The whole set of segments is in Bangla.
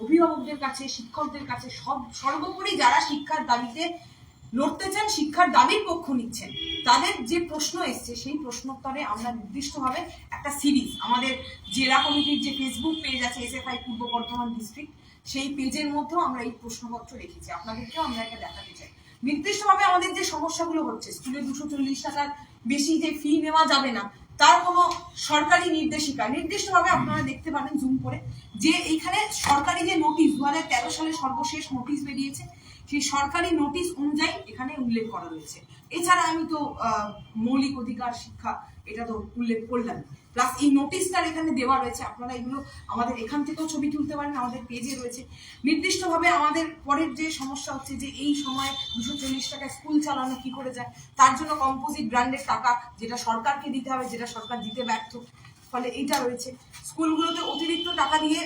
অভিভাবকদের কাছে, শিক্ষকদের কাছে, সব, সর্বোপরি যারা শিক্ষার দাবিতে লড়তে চান, শিক্ষার দাবির পক্ষ নিচ্ছেন, তাদের যে প্রশ্ন এসছে, সেই প্রশ্নোত্তরে আমরা নির্দিষ্টভাবে একটা সিরিজ, আমাদের জেলা কমিটির যে ফেসবুক পেজ আছে S SFI Purba Bardhaman district সেই পেজের মধ্যেও আমরা এই প্রশ্নপত্র রেখেছি। আপনাদেরকেও আমরা এটা দেখাতে চাই। নির্দিষ্টভাবে আমাদের যে সমস্যাগুলো হচ্ছে, স্কুলে দুশো চল্লিশ টাকার বেশি যে ফি নেওয়া যাবে না, তার কোনো সরকারি নির্দেশিকা, নির্দিষ্টভাবে আপনারা দেখতে পারেন জুম করে যে এইখানে সরকারি যে নোটিশ দু হাজার তেরো সালে সর্বশেষ নোটিশ বেরিয়েছে, সেই সরকারি নোটিশ অনুযায়ী এখানে উল্লেখ করা রয়েছে। এছাড়া আমি তো মৌলিক অধিকার, শিক্ষা, এটা তো উল্লেখ করলাম। প্লাস এই নোটিশটার এখানে দেওয়া রয়েছে, আপনারা এগুলো আমাদের এখান থেকেও ছবি তুলতে পারেন, আমাদের পেজে রয়েছে। নির্দিষ্টভাবে আমাদের পরের যে সমস্যা হচ্ছে যে এই সময় দুশো চল্লিশ টাকায় স্কুল চালানো কি করে যায়, তার জন্য কম্পোজিট ব্র্যান্ডের টাকা যেটা সরকারকে দিতে হবে, যেটা সরকার দিতে ব্যর্থ। ফলে এইটা রয়েছে। স্কুলগুলোতে অতিরিক্ত টাকা দিয়ে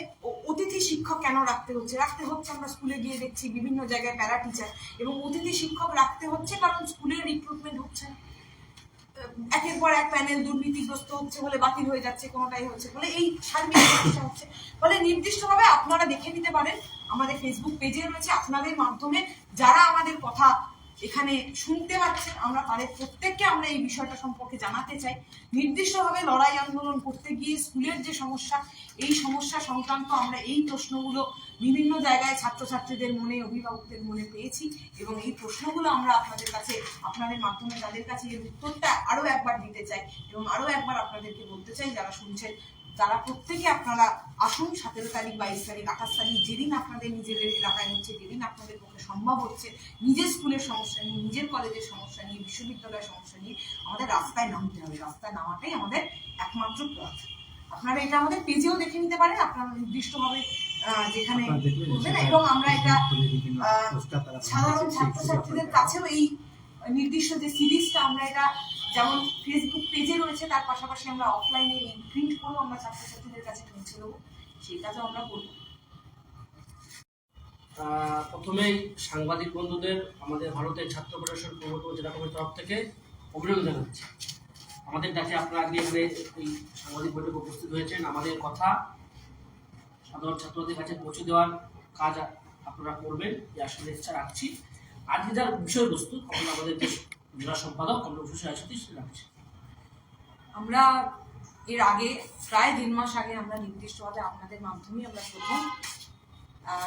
অতিথি শিক্ষক কেন রাখতে হচ্ছে? রাখতে হচ্ছে আমরা স্কুলে গিয়ে দেখছি বিভিন্ন জায়গায় প্যারা টিচার এবং অতিথি শিক্ষক রাখতে হচ্ছে কারণ স্কুলের রিক্রুটমেন্ট হচ্ছে একের পর এক প্যানেল দুর্নীতিগ্রস্ত হচ্ছে বলে বাতিল হয়ে যাচ্ছে, কোনোটাই হচ্ছে ফলে এই সার্বিক সমস্যা হচ্ছে। ফলে নির্দিষ্টভাবে আপনারা দেখে নিতে পারেন। আমাদের ফেসবুক পেজে রয়েছে। আপনাদের মাধ্যমে যারা আমাদের কথা এখানে শুনতে পাচ্ছেন আমরা তাদের প্রত্যেককে আমরা এই বিষয়টা সম্পর্কে জানাতে চাই। নির্দিষ্টভাবে লড়াই আন্দোলন করতে গিয়ে স্কুলের যে সমস্যা, এই সমস্যা সংক্রান্ত আমরা এই প্রশ্নগুলো বিভিন্ন জায়গায় ছাত্রছাত্রীদের মনে, অভিভাবকদের মনে পেয়েছি এবং এই প্রশ্নগুলো আমরা আপনাদের কাছে, আপনাদের মাধ্যমে তাদের কাছে এর উত্তরটা আরও একবার দিতে চাই এবং আরও একবার আপনাদেরকে বলতে চাই, যারা শুনছেন তারা প্রত্যেকে আপনারা আসুন সতেরো তারিখ বাইশ তারিখ আঠাশ তারিখ যেদিন আপনাদের নিজেদের এলাকায় হচ্ছে যেদিন আপনাদের পক্ষে সম্ভব হচ্ছে নিজের স্কুলের সমস্যা নিয়ে নিজের কলেজের সমস্যা নিয়ে বিশ্ববিদ্যালয়ের সমস্যা নিয়ে আমাদের রাস্তায় নামতে হবে। রাস্তায় নামাটাই আমাদের একমাত্র পথ। আপনারা এটা আমাদের পেজেও দেখে নিতে পারেন আপনারা নির্দিষ্টভাবে যেখানে করবেন এবং আমরা এটা সাধারণ ছাত্রছাত্রীদের কাছেও এই নির্দিষ্ট যে সিরিজটা আমরা এটা যেমন ফেসবুক পেজে রয়েছে তার পাশাপাশি আমরা অফলাইনে প্রিন্ট করেও ছাত্রছাত্রীদের কাছে পৌঁছে দেবো সেই কাজও আমরা করব। প্রথমেই সাংবাদিক বন্ধুদের আমাদের ভারতের ছাত্র ফেডারেশন পূর্ব জেলা কমিটির তরফ থেকে অভিনন্দন জানাচ্ছি। আমাদের ডাকে আপনারা আজকে এখানে এই সাংবাদিক বৈঠকে উপস্থিত হয়েছেন। আমাদের কথা সাধারণ ছাত্রদের কাছে পৌঁছে দেওয়ার কাজ আপনারা করবেন এই আসলে ইচ্ছা রাখছি। আজকে যার বিষয়বস্তু তখন আমাদের জেলা সম্পাদক আমরা অফিসে আসছি রাখছি। আমরা এর আগে, প্রায় দেড় মাস আগে আমরা নির্দিষ্টভাবে আপনাদের মাধ্যমে আমরা প্রথম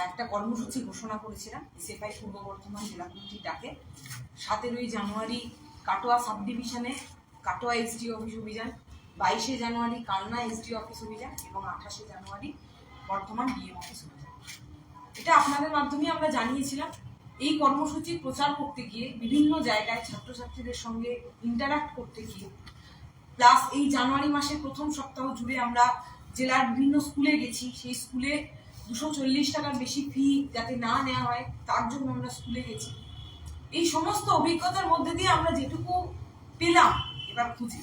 একটা কর্মসূচি ঘোষণা করেছিলাম, এসএফআই পূর্ব বর্ধমান জেলা কমিটির ডাকে। সতেরোই জানুয়ারি কাটোয়া সাব ডিভিশনে কাটোয়া এসডি অফিস অভিযান, বাইশে জানুয়ারি কালনা এসডি অফিস অভিযান এবং আঠাশে জানুয়ারি বর্ধমান ডিএম অফিস অভিযান। এটা আপনাদের মাধ্যমে আমরা জানিয়েছিলাম। এই কর্মসূচির প্রচার করতে গিয়ে বিভিন্ন জায়গায় ছাত্রছাত্রীদের সঙ্গে ইন্টারাক্ট করতে গিয়ে প্লাস এই জানুয়ারি মাসের প্রথম সপ্তাহ জুড়ে আমরা জেলার বিভিন্ন স্কুলে গেছি। সেই স্কুলে দুশো চল্লিশ টাকার বেশি ফি যাতে না নেওয়া হয়, তার জন্য আমরা স্কুলে গেছি। এই সমস্ত অভিজ্ঞতার মধ্যে দিয়ে আমরা যেটুকু পেলাম এবার খুঁজি।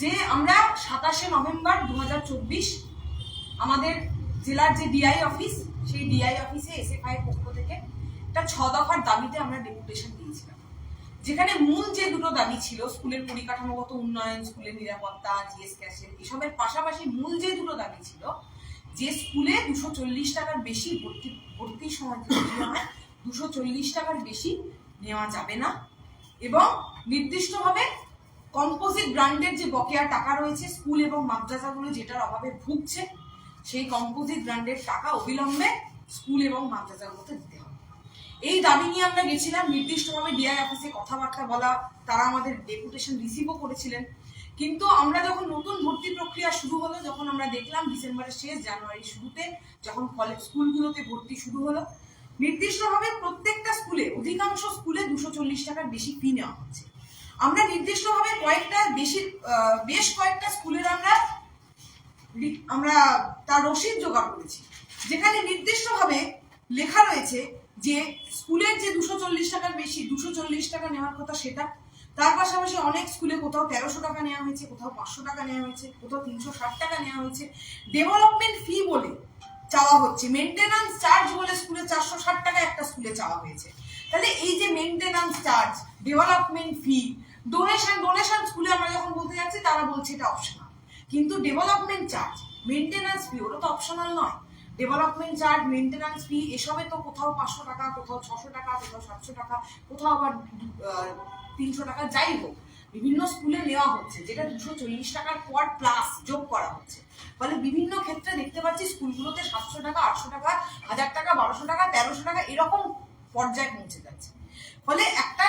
যে আমরা সাতাশে নভেম্বর দু হাজার চব্বিশ আমাদের জেলার যে ডিআই অফিস সেই ডিআই অফিসে এসএফআই পক্ষ থেকে একটা ছ দফার দাবিতে আমরা ডেপুটেশন দিয়েছিলাম। যেখানে মূল যে দুটো দাবি ছিল, স্কুলের পরিকাঠামোগত উন্নয়ন, স্কুলের নিরাপত্তা, জিএস ক্যাশের এসবের পাশাপাশি মূল যে দুটো দাবি ছিল, যে স্কুলে দুশো চল্লিশ টাকার বেশি ভর্তি ভর্তির সময় দুশো চল্লিশ টাকার বেশি নেওয়া যাবে না। এবং নির্দিষ্টভাবে কম্পোজিট ব্র্যান্ডের যে বকেয়া টাকা রয়েছে, স্কুল এবং মাদ্রাসাগুলো যেটার অভাবে ভুগছে, সেই কম্পোজিট ব্র্যান্ডের টাকা অবিলম্বে স্কুল এবং মাদ্রাসাগুলোতে দিতে এই দাবি নিয়ে আমরা গেছিলাম, নির্দিষ্টভাবে ডিআই অফিসে কথাবার্তা বলা, তারা আমাদের ডেপুটেশন রিসিভও করেছিলেন। কিন্তু আমরা যখন নতুন ভর্তি প্রক্রিয়া শুরু হলো, যখন আমরা দেখলাম ডিসেম্বরের শেষ জানুয়ারির শুরুতে, যখন কলেজ স্কুলগুলোতে ভর্তি শুরু হলো, নির্দিষ্টভাবে প্রত্যেকটা স্কুলে, অধিকাংশ স্কুলে দুশো চল্লিশ টাকার বেশি ফি নেওয়া হচ্ছে। আমরা নির্দিষ্টভাবে কয়েকটা বেশি বেশ কয়েকটা স্কুলের আমরা আমরা তার রসিদ জোগাড় করেছি। যেখানে নির্দিষ্টভাবে লেখা রয়েছে যে স্কুলের যে দুশো চল্লিশ টাকার বেশি, দুশো চল্লিশ টাকা নেওয়ার কথা সেটা, তার পাশাপাশি অনেক স্কুলে কোথাও তেরোশো টাকা নেওয়া হয়েছে, কোথাও পাঁচশো টাকা নেওয়া হয়েছে, কোথাও তিনশো ষাট টাকা নেওয়া হয়েছে। ডেভেলপমেন্ট ফি বলে চাওয়া হচ্ছে। মেনটেন্যান্স চার্জ বলে স্কুলে চারশো ষাট টাকা একটা স্কুলে চাওয়া হয়েছে। তাহলে এই যে maintenance charge development fee donation donation স্কুলে আমরা যখন বলতে যাচ্ছি, তারা বলছে এটা অপশনাল কিন্তু ডেভেলপমেন্ট চার্জ মেনটেন্যান্স ফি ওটা তো অপশনাল নয়। ডেভেলপমেন্ট চার্জ মেনটেন্যান্স ফি এসবে তো কোথাও পাঁচশো টাকা, কোথাও ছশো টাকা, কোথাও সাতশো টাকা, কোথাও আবার তিনশো টাকা, যাই হোক, বিভিন্ন স্কুলে নেওয়া হচ্ছে, যেটা দুশো চল্লিশ টাকার পর প্লাস যোগ করা হচ্ছে। ফলে বিভিন্ন ক্ষেত্রে দেখতে পাচ্ছি স্কুলগুলোতে সাতশো টাকা, আটশো টাকা, হাজার টাকা, বারোশো টাকা, তেরোশো টাকা, এরকম পর্যায়ে পৌঁছে যাচ্ছে। ফলে একটা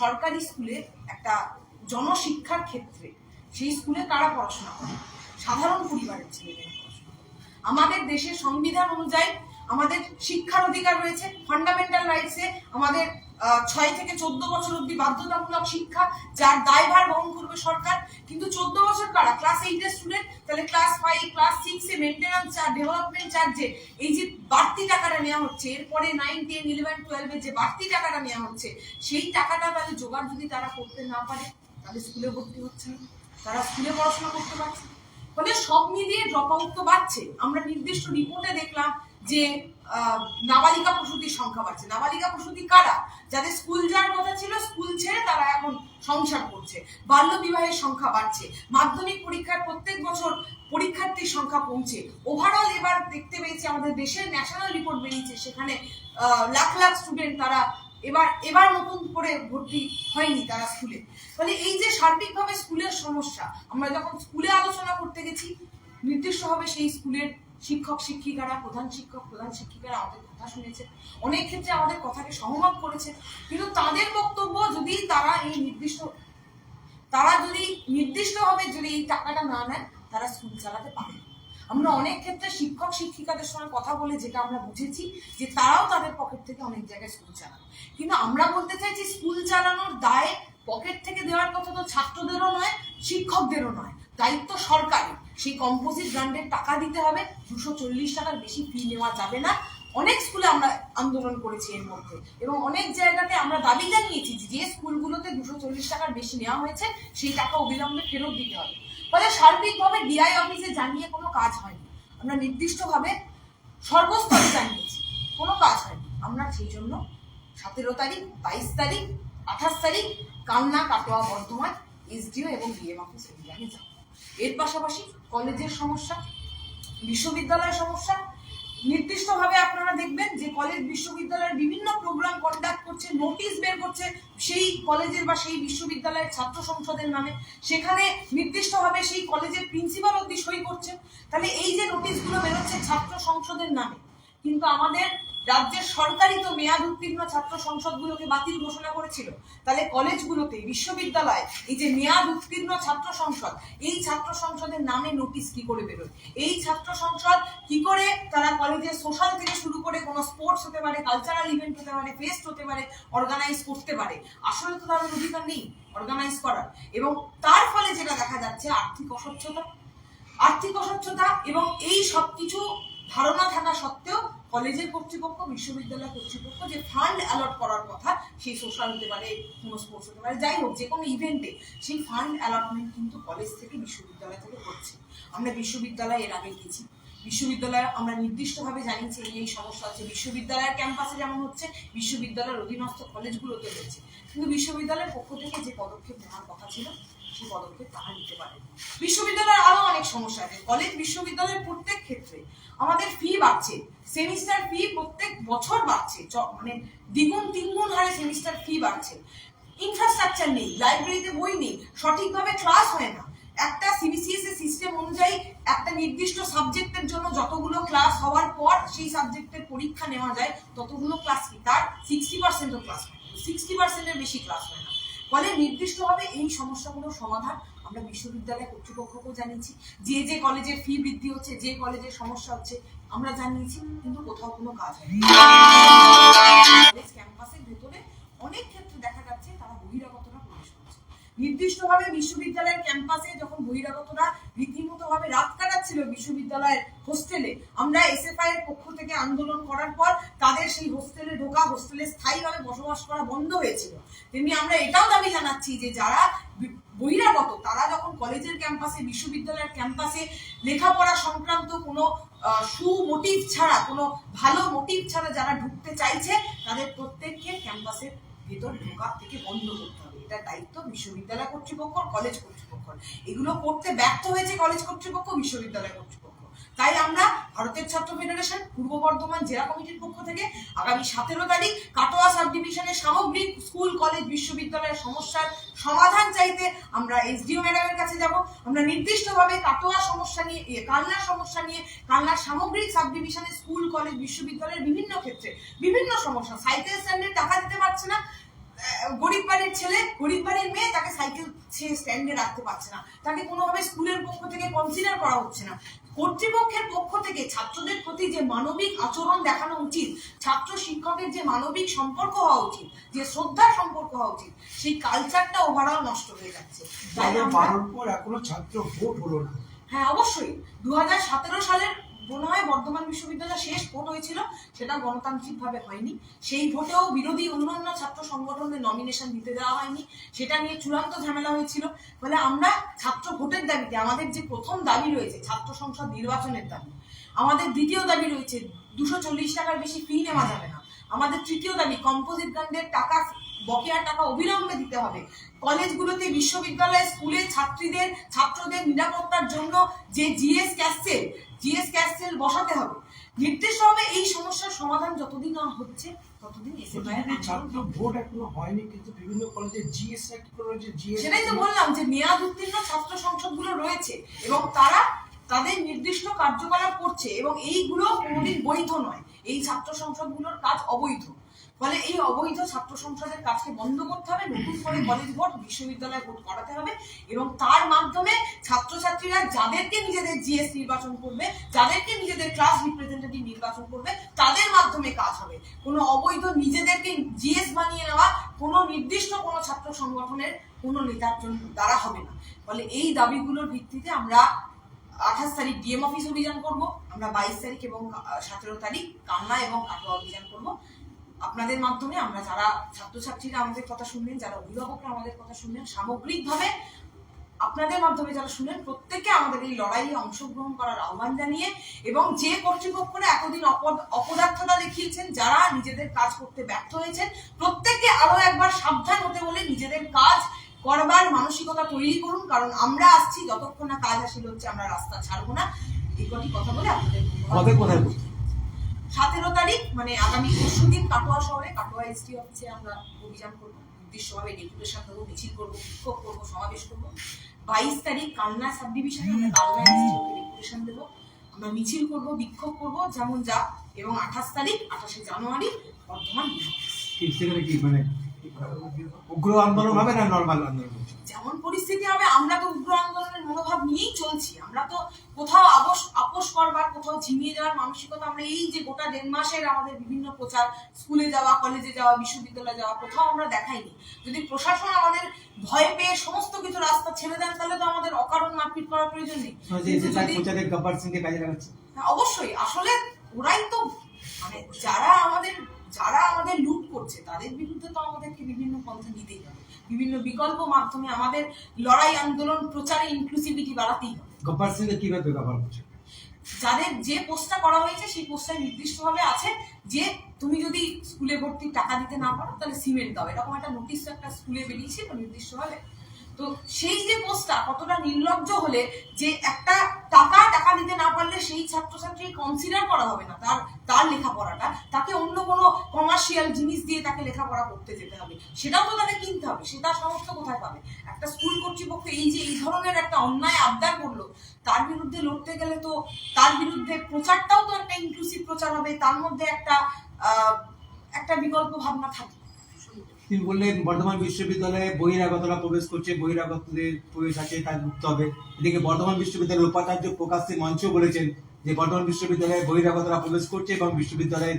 সরকারি স্কুলে একটা জনশিক্ষার ক্ষেত্রে, সেই স্কুলে কারা পড়াশোনা করে? সাধারণ পরিবারের ছেলেমেয়েরা। আমাদের দেশের সংবিধান অনুযায়ী আমাদের শিক্ষার অধিকার রয়েছে ফান্ডামেন্টাল রাইটসে আমাদের ছয় থেকে চোদ্দ বছর অব্দি বাধ্যতামূলক শিক্ষা, যার দায়ভার বহন করবে সরকার। কিন্তু চোদ্দ বছর কারা? ক্লাস এইটের স্টুডেন্ট তাহলে ক্লাস ফাইভ ক্লাস সিক্সে মেনটেন্যান্স চার্জ ডেভেলপমেন্ট চার্জে এই যে বাড়তি টাকাটা নেওয়া হচ্ছে, এরপরে নাইন টেন ইলেভেন টুয়েলভের যে বাড়তি টাকাটা নেওয়া হচ্ছে, সেই টাকাটা তাহলে জোগাড় যদি তারা করতে না পারে, তাহলে স্কুলে ভর্তি হচ্ছে না। তারা স্কুলে পড়াশোনা করতে পারছে ফলে সব মিলিয়ে ড্রপ আউট তো বাড়ছে। আমরা নির্দিষ্ট রিপোর্টে দেখলাম যে নাবালিকা প্রসূতির সংখ্যা বাড়ছে। নাবালিকা প্রসূতি কারা? যাদের স্কুল যাওয়ার কথা ছিল স্কুল ছেড়ে তারা এখন সংসার করছে। বাল্য বিবাহের সংখ্যা বাড়ছে। মাধ্যমিক পরীক্ষার প্রত্যেক বছর পরীক্ষার্থীর সংখ্যা কমছে। ওভারঅল এবার দেখতে পেয়েছি আমাদের দেশের ন্যাশনাল রিপোর্ট বেরিয়েছে। সেখানে লাখ লাখ স্টুডেন্ট তারা এবার এবার নতুন করে ভর্তি হয়নি তারা স্কুলে ফলে এই যে সার্বিকভাবে স্কুলের সমস্যা, আমরা যখন স্কুলে আলোচনা করতে গেছি, নির্দিষ্টভাবে সেই স্কুলের শিক্ষক, শিক্ষিকারা, প্রধান শিক্ষক, প্রধান শিক্ষিকারা আমাদের কথা শুনেছে। অনেক ক্ষেত্রে আমাদের কথাকে সহমত করেছে। কিন্তু তাদের বক্তব্য যদি তারা এই নির্দিষ্ট, তারা যদি নির্দিষ্টভাবে যদি এই টাকাটা না নেন তারা স্কুল চালাতে পারে। আমরা অনেক ক্ষেত্রে শিক্ষক, শিক্ষিকাদের সঙ্গে কথা বলে যেটা আমরা বুঝেছি, যে তারাও তাদের পকেট থেকে অনেক জায়গায় স্কুল চালান কিন্তু আমরা বলতে চাইছি, স্কুল চালানোর দায় পকেট থেকে দেওয়ার কথা তো ছাত্রদেরও নয়, শিক্ষকদেরও নয়। দায়িত্ব সরকারি সেই কম্পোজিট ব্র্যান্ডের টাকা দিতে হবে, দুশো চল্লিশ টাকার বেশি ফি নেওয়া যাবে না। অনেক স্কুলে আমরা আন্দোলন করেছি এর মধ্যে এবং অনেক জায়গাতে আমরা দাবি জানিয়েছি যে স্কুলগুলোতে দুশো চল্লিশ টাকার বেশি নেওয়া হয়েছে, সেই টাকা অবিলম্বে ফেরত দিতে হবে। ফলে সার্বিকভাবে ডিআই অফিসে জানিয়ে কোনো কাজ হয়নি। আমরা নির্দিষ্টভাবে সর্বস্তরে জানিয়েছি, কোনো কাজ হয়নি। আমরা সেই জন্য সতেরো তারিখ, বাইশ তারিখ আঠাশ তারিখ কান্না কাটোয়া বর্ধমান, এসডিও এবং বিএম অফিস অভিযানে যাব এর পাশাপাশি কলেজের সমস্যা, বিশ্ববিদ্যালয়ের সমস্যা, নির্দিষ্টভাবে আপনারা দেখবেন যে কলেজ বিশ্ববিদ্যালয়ের বিভিন্ন প্রোগ্রাম কন্ডাক্ট করছে নোটিশ বের করছে, সেই কলেজের বা সেই বিশ্ববিদ্যালয়ের ছাত্র সংসদের নামে। সেখানে নির্দিষ্টভাবে সেই কলেজের প্রিন্সিপাল অব্দি সই করছে। তাহলে এই যে নোটিশগুলো বেরোচ্ছে ছাত্র সংসদের নামে, কিন্তু আমাদের রাজ্যের সরকারি তো মেয়াদ উত্তীর্ণ ছাত্র সংসদগুলোকে বাতিল ঘোষণা করেছিল। তাহলে কলেজগুলোতে, বিশ্ববিদ্যালয় এই যে মেয়াদ উত্তীর্ণ ছাত্র সংসদ, এই ছাত্র সংসদের নামে নোটিশ কি করে বেরোয়? এই ছাত্র সংসদ কি করে তারা কলেজের সোশ্যাল থেকে শুরু করে কোনো স্পোর্টস হতে পারে, কালচারাল ইভেন্ট হতে পারে, ফেস্ট হতে পারে, অর্গানাইজ করতে পারে। আসলে তো তাদের অধিকার নেই অর্গানাইজ করার। এবং তার ফলে যেটা দেখা যাচ্ছে, আর্থিক অস্বচ্ছতা। আর্থিক অস্বচ্ছতা এবং এই সব কিছু ধারণা থাকা সত্ত্বেও কলেজের কর্তৃপক্ষ, বিশ্ববিদ্যালয় কর্তৃপক্ষ যে ফান্ড অ্যালট করার কথা, সেই সোশ্যাল হতে পারে কোনো স্পোর্টস হতে পারে। যাই হোক, যে কোনো ইভেন্টে সেই ফান্ড অ্যালটমেন্ট কিন্তু কলেজ থেকে, বিশ্ববিদ্যালয় থেকে করছে আমরা বিশ্ববিদ্যালয় এর আগে গেছি। বিশ্ববিদ্যালয়ে আমরা নির্দিষ্টভাবে জানিয়েছি, এই এই সমস্যা হচ্ছে। বিশ্ববিদ্যালয়ের ক্যাম্পাসে যেমন হচ্ছে, বিশ্ববিদ্যালয়ের অধীনস্থ কলেজগুলোতে হচ্ছে। কিন্তু বিশ্ববিদ্যালয়ের পক্ষ থেকে যে পদক্ষেপ নেওয়ার কথা ছিল সেই পদক্ষেপ তারা নিতে পারে বিশ্ববিদ্যালয়ের আরও অনেক সমস্যা আছে। কলেজ, বিশ্ববিদ্যালয়ের প্রত্যেক ক্ষেত্রে আমাদের ফি বাড়ছে। সেমিস্টার ফি প্রত্যেক বছর বাড়ছে। মানে দ্বিগুণ, তিনগুণ হারে সেমিস্টার ফি বাড়ছে। ইনফ্রাস্ট্রাকচার নেই লাইব্রেরিতে বই নেই, সঠিকভাবে ক্লাস হয় না। একটা সিবিসিএস এর সিস্টেম অনুযায়ী একটা নির্দিষ্ট সাবজেক্টের জন্য যতগুলো ক্লাস হওয়ার পর সেই সাবজেক্টের পরীক্ষা নেওয়া যায়, ততগুলো ক্লাস কি? তার সিক্সটি পার্সেন্টও ক্লাস হয়। সিক্সটি পার্সেন্টের বেশি ক্লাস হয় না। ফলে নির্দিষ্টভাবে এই সমস্যাগুলোর সমাধান আমরা বিশ্ববিদ্যালয় কর্তৃপক্ষকেও জানিয়েছি। যে যে কলেজের ফি বৃদ্ধি হচ্ছে যে কলেজের সমস্যা হচ্ছে আমরা জানিয়েছি কিন্তু কোথাও কোনো কাজ হয়নি। কলেজ ক্যাম্পাসের ভেতরে অনেক ক্ষেত্রে দেখা যাচ্ছে তারা বহিরাগতরা প্রবেশ করছে নির্দিষ্টভাবে বিশ্ববিদ্যালয়ের ক্যাম্পাসে যখন বহিরাগতরা রীতিমতো ভাবে রাত কাটাচ্ছিল বিশ্ববিদ্যালয়ের হোস্টেলে, আমরা এসএফআই এর পক্ষ থেকে আন্দোলন করার পর তাদের সেই হোস্টেলে ঢোকা, হোস্টেলে স্থায়ীভাবে বসবাস করা বন্ধ হয়েছিল। তেমনি আমরা এটাও দাবি জানাচ্ছি যে যারা বহিরাগত, তারা যখন কলেজের ক্যাম্পাসে, বিশ্ববিদ্যালয়ের ক্যাম্পাসে লেখাপড়া সংক্রান্ত কোনো সু মোটিভ ছাড়া, কোনো ভালো মোটিভ ছাড়া যারা ঢুকতে চাইছে, তাদের প্রত্যেককে ক্যাম্পাসের ভেতর ঢোকা থেকে বন্ধ করতে এটা দায়িত্ব বিশ্ববিদ্যালয় কর্তৃপক্ষ কলেজ কর্তৃপক্ষ। এগুলো করতে ব্যর্থ হয়েছে কলেজ কর্তৃপক্ষ, বিশ্ববিদ্যালয় কর্তৃপক্ষ। তাই আমরা ভারতের ছাত্র ফেডারেশন পূর্ব বর্ধমান জেলা কমিটির পক্ষ থেকে আগামী সতেরো তারিখ কাটোয়া সাব ডিভিশনের সামগ্রিক স্কুল কলেজ বিশ্ববিদ্যালয়ের সমস্যার সমাধান চাইতে আমরা এসডিও ম্যাডামের কাছে যাব। আমরা নির্দিষ্টভাবে কাটোয়া সমস্যা নিয়ে কালনার সমস্যা নিয়ে, কালনার সামগ্রিক সাব ডিভিশনের স্কুল কলেজ বিশ্ববিদ্যালয়ের বিভিন্ন ক্ষেত্রে বিভিন্ন সমস্যা সাইকেল স্ট্যান্ডের টাকা দিতে পারছে না। গরিব বাড়ির ছেলে গরিব বাড়ির মেয়ে তাকে সাইকেল সে স্ট্যান্ডে রাখতে পারছে না। তাকে কোনোভাবে স্কুলের পক্ষ থেকে কনসিডার করা হচ্ছে না। কর্তৃপক্ষের পক্ষ থেকে ছাত্রদের প্রতি যে মানবিক আচরণ দেখানো উচিত ছাত্র শিক্ষকের যে মানবিক সম্পর্ক হওয়া উচিত যে শ্রদ্ধার সম্পর্ক হওয়া উচিত সেই কালচারটা ওভারঅল নষ্ট হয়ে যাচ্ছে। এখনও ছাত্র ভোট হলো না। হ্যাঁ অবশ্যই। দু হাজার সতেরো সালের মনে হয় বর্ধমান বিশ্ববিদ্যালয় শেষ ভোট হয়েছিল, সেটা গণতান্ত্রিকভাবে হয়নি। সেই ভোটেও বিরোধী অন্যান্য ছাত্র সংগঠনের নমিনেশন দিতে দেওয়া হয়নি। সেটা নিয়ে চূড়ান্ত ঝামেলা হয়েছিল। ফলে আমরা ছাত্র ভোটের দাবিতে, আমাদের যে প্রথম দাবি রয়েছে, ছাত্র সংসদ নির্বাচনের দাবি, আমাদের দ্বিতীয় দাবি রয়েছে, দুশো চল্লিশ টাকার বেশি ফি নেওয়া যাবে না। আমাদের তৃতীয় দাবি কম্পোজিট গান্ডের টাকা বকেয়া টাকা অবিলম্বে দিতে হবে। কলেজগুলোতে বিশ্ববিদ্যালয় স্কুলে ছাত্রীদের ছাত্রদের নিরাপত্তার জন্য যে জিএস ক্যাসেল জিএস ক্যাসেল বসাতে হবে। নির্দিষ্টভাবে এই সমস্যার সমাধান যতদিন না হচ্ছে ততদিন ছাত্র ভোট এখনও হয়নি কিন্তু বিভিন্ন কলেজে জিএস কি করে জিএস সেটাই তো বললাম যে মেয়াদ উত্তীর্ণ ছাত্র সংসদগুলো রয়েছে এবং তারা তাদের নির্দিষ্ট কার্যকলাপ করছে এবং এইগুলো কোনোদিন বৈধ নয়। এই ছাত্র সংসদগুলোর কাজ অবৈধ। ফলে এই অবৈধ ছাত্র সংসদের কাজকে বন্ধ করতে হবে, নতুন করে কলেজ ভোট বিশ্ববিদ্যালয় ভোট করাতে হবে এবং তার মাধ্যমে ছাত্রছাত্রীরা যাদেরকে নিজেদের জিএস নির্বাচন করবে, যাদেরকে নিজেদের ক্লাস রিপ্রেজেন্টেটিভ নির্বাচন করবে, তাদের মাধ্যমে কাজ হবে। কোনো অবৈধ নিজেদেরকে জিএস বানিয়ে নেওয়া কোনো নির্দিষ্ট কোনো ছাত্র সংগঠনের কোনো নেতার জন্য দ্বারা হবে না। ফলে এই দাবিগুলোর ভিত্তিতে আমরা আঠাশ তারিখ ডিএম অফিস অভিযান করব, আমরা বাইশ তারিখ এবং সতেরো তারিখ কান্না এবং কাটোয়া অভিযান করব। আপনাদের মাধ্যমে আমরা যারা ছাত্রছাত্রীরা আমাদের কথা শুনবেন, যারা অভিভাবকরা আমাদের কথা শুনবেন, সামগ্রিকভাবে আপনাদের মাধ্যমে যারা শুনেন প্রত্যেকে আমাদের এই লড়াইয়ে অংশগ্রহণ করার আহ্বান জানিয়ে এবং যে কর্তৃপক্ষরা এতদিন অপদ- অপদার্থতা দেখিয়েছেন, যারা নিজেদের কাজ করতে ব্যর্থ হয়েছেন, প্রত্যেককে আরও একবার সাবধান হতে বলে নিজেদের কাজ করবার মানসিকতা তৈরি করুন, কারণ আমরা আসছি, যতক্ষণ না কাজ হাসিল হচ্ছে, আমরা রাস্তা ছাড়বো না এই কটি কথা বলে আপনাদের? সতেরো তারিখ মানে আগামী পরশু দিন কাটোয়া শহরে, কাটোয়া এসডি অফিসে আমরা অভিযান করব, উদ্দেশ্যভাবে ডেপুটেশন দেবো, মিছিল করব, বিক্ষোভ করব, সমাবেশ করব। বাইশ তারিখ কালনা সাব ডিভিশনে আমরা কালনা ডেপুটেশন দেবো। আমরা মিছিল করব, বিক্ষোভ করব, যেমন যা, এবং আঠাশ তারিখ, আঠাশে জানুয়ারি, বর্ধমান কি মানে উগ্র আন্দোলন হবে না নর্মাল আন্দোলন? যেমন পরিস্থিতি হবে আমরা তো উগ্র আন্দোলনের মনোভাব নিয়েই চলছি। আমরা তো কোথাও আপোষ আপোষ করবার কোথাও ঝিমিয়ে যাওয়ার মানসিকতা আমরা এই যে গোটা দেড় মাসের আমাদের বিভিন্ন প্রচার স্কুলে যাওয়া কলেজে যাওয়া বিশ্ববিদ্যালয়ে যাওয়া কোথাও আমরা দেখাইনি। যদি প্রশাসন আমাদের ভয় পেয়ে সমস্ত কিছু রাস্তা ছেড়ে দেন তাহলে তো আমাদের অকারণ মারপিট করার প্রয়োজন নেই। যে কিন্তু যে তার যদি- প্রচারে গব্বর সিংকে কাজে লাগাচ্ছে। হ্যাঁ, অবশ্যই। আসলে ওরাই তো মানে যারা আমাদের যারা আমাদের লুট করছে তাদের বিরুদ্ধে তো আমাদেরকে বিভিন্ন পন্থা নিতেই হবে। বিভিন্ন বিকল্প মাধ্যমে আমাদের লড়াই আন্দোলন প্রচারে ইনক্লুসিভিটি বাড়াতেই হবে। গব্বর কীভাবে ব্যবহার করছে? যাদের যে পোস্টটা করা হয়েছে সেই পোস্টটায় নির্দিষ্টভাবে আছে যে তুমি যদি স্কুলে ভর্তির টাকা দিতে না পারো তাহলে সিমেন্ট দাও। এরকম একটা নোটিশ একটা স্কুলে বেরিয়েছিল নির্দিষ্টভাবে। তো সেই যে পোস্টটা কতটা নির্লজ্জ হলে যে একটা টাকা টাকা দিতে না পারলে সেই ছাত্রছাত্রী কনসিডার করা হবে না তার তার লেখাপড়াটা। তাকে অন্য কোনো কমার্শিয়াল জিনিস দিয়ে তাকে লেখাপড়া করতে যেতে হবে। সেটাও তো তাকে কিনতে হবে সেটা সমস্ত কোথায় পাবে? একটা স্কুল কর্তৃপক্ষ এই যে, এই ধরনের একটা অন্যায় আবদার করল, তার বিরুদ্ধে লড়তে গেলে তো তার বিরুদ্ধে প্রচারটাও তো একটা ইনক্লুসিভ প্রচার হবে, তার মধ্যে একটা একটা বিকল্প ভাবনা থাকে তিনি বললেন, বর্ধমান বিশ্ববিদ্যালয়ে বহিরাগতরা প্রবেশ করছে, বহিরাগতদের প্রবেশ আছে তার রুখতে হবে। এদিকে বর্ধমান বিশ্ববিদ্যালয়ের উপাচার্য প্রকাশ্যে মঞ্চ বলেছেন যে, বর্ধমান বিশ্ববিদ্যালয়ে বহিরাগতরা প্রবেশ করছে এবং বিশ্ববিদ্যালয়ের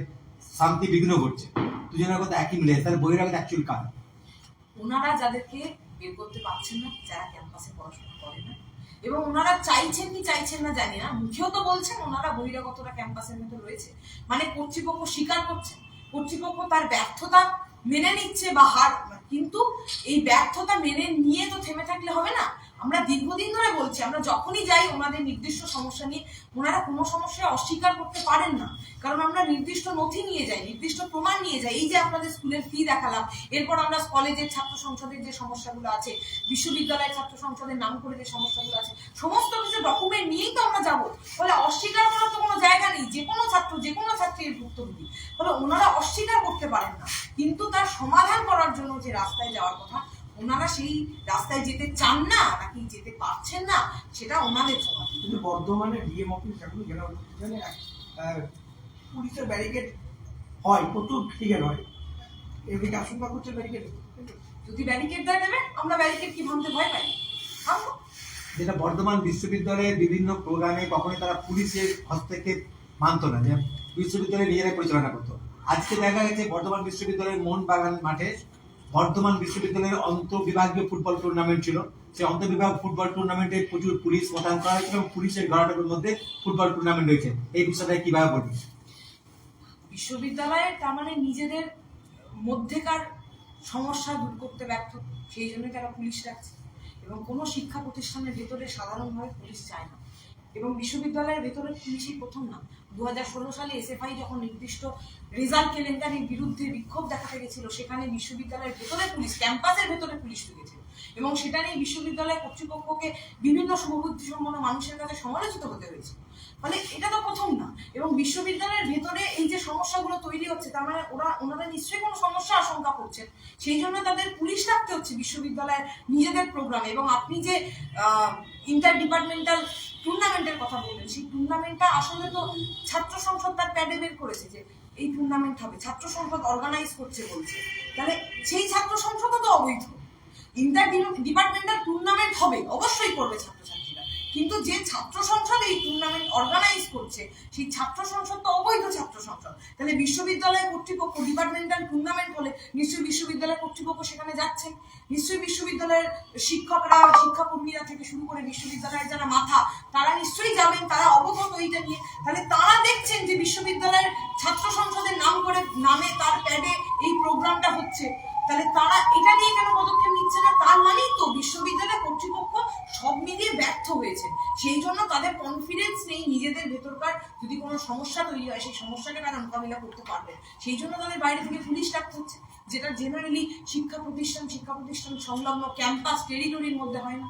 শান্তি বিঘ্ন করছে দুজনের কথা একই মিলে তার বহিরাগত অ্যাকচুয়াল কাজ ওনারা যাদেরকে বের করতে পারছেন না, যারা ক্যাম্পাসে পড়াশোনা করে না, এবং ওনারা চাইছেন কি চাইছেন না জানি না, মুখেও তো বলছেন ওনারা বহিরাগতরা ক্যাম্পাসের মধ্যে রয়েছে। মানে কর্তৃপক্ষ স্বীকার করছে কর্তৃপক্ষ তার ব্যর্থতা মেনে নিচ্ছে বা হার কিন্তু এই ব্যর্থতা মেনে নিয়ে তো থেমে থাকলে হবে না। আমরা দীর্ঘদিন ধরে বলছি, আমরা যখনই যাই ওনাদের নির্দিষ্ট সমস্যা নিয়ে, ওনারা কোনো সমস্যা অস্বীকার করতে পারেন না। কারণ আমরা নির্দিষ্ট নথি নিয়ে যাই, নির্দিষ্ট প্রমাণ নিয়ে যাই। এই যে আপনাদের স্কুলের ফি দেখালাম, এরপর আমরা কলেজের ছাত্র সংসদের যে সমস্যাগুলো আছে, বিশ্ববিদ্যালয়ের ছাত্র সংসদের নাম করে যে সমস্যাগুলো আছে, সমস্ত কিছু ডকুমেন্ট নিয়েই তো আমরা যাব। ফলে অস্বীকার করার তো কোনো জায়গা নেই, যে কোনো ছাত্র, যে কোনো ছাত্রীর ভুক্তভোগী। ফলে ওনারা অস্বীকার করতে পারেন না। কিন্তু তার সমাধান করার জন্য যে রাস্তায় যাওয়ার কথা ওনারা সেই রাস্তায় যেতে চান না নাকি যেতে পারছেন না সেটা ওনাদের সমাধান কিন্তু বর্ধমানে ডিএম অফিস এখন ঘেরাও করতে গেলে আহ, পুলিশের ব্যারিকেড হয় প্রচুর ক্রিকেট হয়। এদিকে আশঙ্কা করছে ব্যারিকেড যদি ব্যারিকেড দেয় দেবে আমরা ব্যারিকেড কি ভাঙতে ভয় পাই? যেটা বর্ধমান বিশ্ববিদ্যালয়ের বিভিন্ন প্রোগ্রামে কখনোই তারা পুলিশের হস্তক্ষেপ মানত না যে বিশ্ববিদ্যালয় নিজেরাই পরিচালনা করতো। আজকে দেখা গেছে বর্ধমান বিশ্ববিদ্যালয়ের মোহনবাগান মাঠে বর্ধমান বিশ্ববিদ্যালয়ের অন্তর্বিভাগীয় ফুটবল টুর্নামেন্ট ছিল। সেই অন্তর্বিভাগ ফুটবল টুর্নামেন্টে প্রচুর পুলিশ মোতায়েন করা হয়েছিল এবং পুলিশের গড়াটুকুর মধ্যে ফুটবল টুর্নামেন্ট হয়েছে এই বিষয়টা কীভাবে বলি বিশ্ববিদ্যালয়ে তার মানে নিজেদের মধ্যেকার সমস্যা দূর করতে ব্যর্থ, সেই জন্যই তারা পুলিশ রাখছে। এবং কোনো শিক্ষা প্রতিষ্ঠানের ভেতরে সাধারণভাবে পুলিশ চায় না। এবং বিশ্ববিদ্যালয়ের ভেতরে পুলিশই প্রথম না। দু হাজার ষোলো সালে এসএফআই যখন নির্দিষ্ট রেজাল্ট কেলেঙ্কারির বিরুদ্ধে বিক্ষোভ দেখাতে গেছিল, সেখানে বিশ্ববিদ্যালয়ের ভেতরে পুলিশ, ক্যাম্পাসের ভেতরে পুলিশ ঢুকেছিল এবং সেটা নিয়ে বিশ্ববিদ্যালয় কর্তৃপক্ষকে বিভিন্ন শুভবুদ্ধি সম্পন্ন মানুষের কাছে সমালোচিত হতে হয়েছে। ফলে এটা তো প্রথম না। এবং বিশ্ববিদ্যালয়ের ভেতরে এই যে সমস্যাগুলো তৈরি হচ্ছে, তার মানে ওরা ওনারা নিশ্চয়ই কোনো সমস্যা আশঙ্কা করছেন সেই জন্য তাদের পুলিশ রাখতে হচ্ছে বিশ্ববিদ্যালয়ের নিজেদের প্রোগ্রামে এবং আপনি যে ইন্টার ডিপার্টমেন্টাল টুর্নামেন্টের কথা বললেন, সেই টুর্নামেন্টটা আসলে তো ছাত্র সংসদ তার প্যাডে বের করেছে যে, এই টুর্নামেন্ট হবে। ছাত্র সংসদ অর্গানাইজ করছে বলছে। তাহলে সেই ছাত্র সংসদও তো অবৈধ। ইন্টার ডিপার্টমেন্টাল টুর্নামেন্ট হবে, অবশ্যই করবে ছাত্রছাত্রীরা। কিন্তু যে ছাত্র সংসদ এই টুর্নামেন্ট অর্গানাইজ করছে, সেই ছাত্র সংসদ তো অবৈধ ছাত্র সংসদ। তাহলে বিশ্ববিদ্যালয় কর্তৃপক্ষ ডিপার্টমেন্টাল টুর্নামেন্ট হলে নিশ্চয়ই বিশ্ববিদ্যালয় কর্তৃপক্ষ সেখানে যাচ্ছেন নিশ্চয়ই বিশ্ববিদ্যালয়ের শিক্ষকরা, শিক্ষাকর্মীরা থেকে শুরু করে বিশ্ববিদ্যালয়ের যারা মাথা, তারা নিশ্চয়ই যাবেন, তারা অবগত এইটা নিয়ে। তাহলে তারা দেখছেন যে বিশ্ববিদ্যালয়ের ছাত্র সংসদের নাম করে, নামে, তার প্যাডে এই প্রোগ্রামটা হচ্ছে। তাহলে তারা এটা নিয়ে কেন পদক্ষেপ নিচ্ছে না? তার মানেই তো বিশ্ববিদ্যালয় ব্যর্থ হয়েছে। সেই জন্য তাদের কনফিডেন্স নেই নিজেদের ভেতরকার যদি কোনো সমস্যা তৈরি হয়, সেই সমস্যাকে তারা মোকাবিলা করতে পারবে। সেই জন্য তাদের বাইরে থেকে পুলিশ রাখতে হচ্ছে যেটা জেনারেলি শিক্ষা প্রতিষ্ঠান শিক্ষা প্রতিষ্ঠান সংলগ্ন ক্যাম্পাস টেরিটরির মধ্যে হয় না।